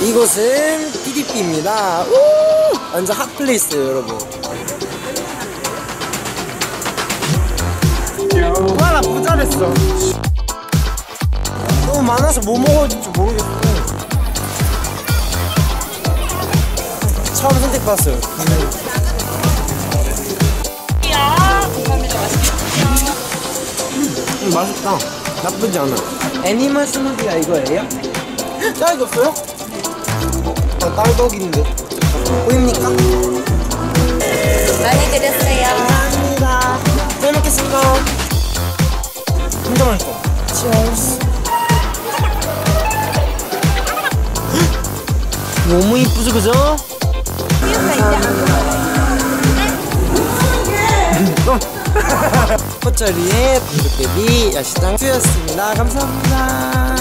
이곳은 PDP입니다. 우! 완전 핫플레이스 여러분. 와, 나 부자랬어. 너무 많아서 뭐 먹어야 될지 모르겠어. 처음 선택받았어요. 음, 맛있다. 나쁘지 않아. 애니멀 스무디가 이거예요? 딸기 없어요? 아, 딸덕인데. 보입니까? 많이 드렸어요. 감사합니다. 잘 먹겠습니다. 진짜 맛있어. 치얼스. 너무 이쁘죠, 그죠? 포철이의 블루베리 야시장 투였습니다. 감사합니다.